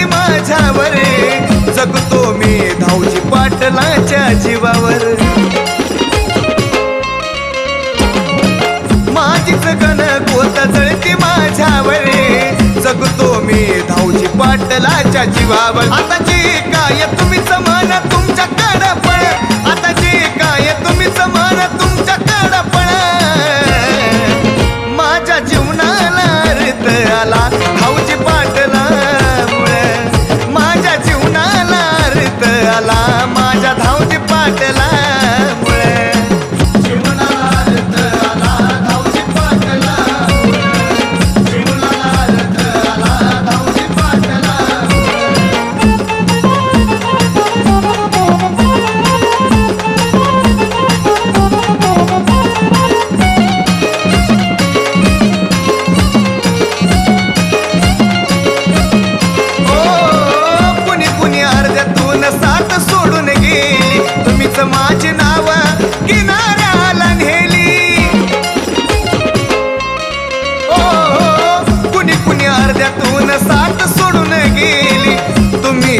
आली माझ्यावर. जगतो मी धावची पाटलाच्या जीवावर. माझीच गण कोत जळती माझ्यावर. जगतो मी धावची पाटलाच्या जीवावर. आता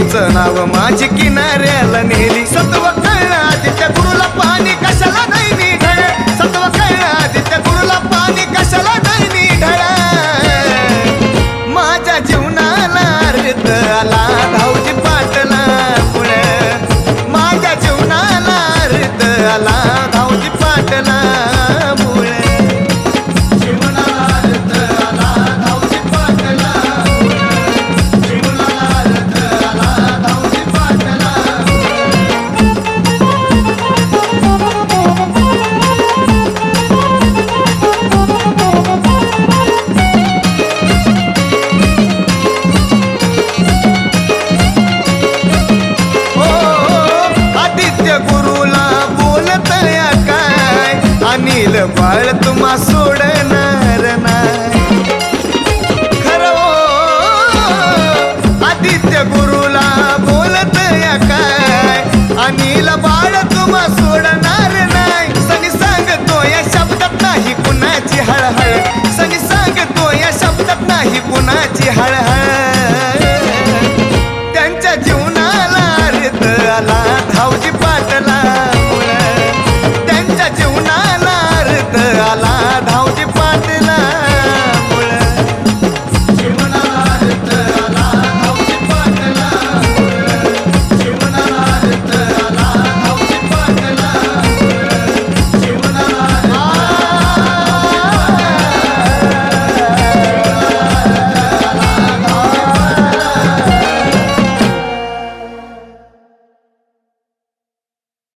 तिचं नाव माझी किनाऱ्याला नेली. सत्व कळला तिच्या गुरुला पाणी बाळ तुम्हा सोडणार नाही. खरं हो, आदित्य गुरु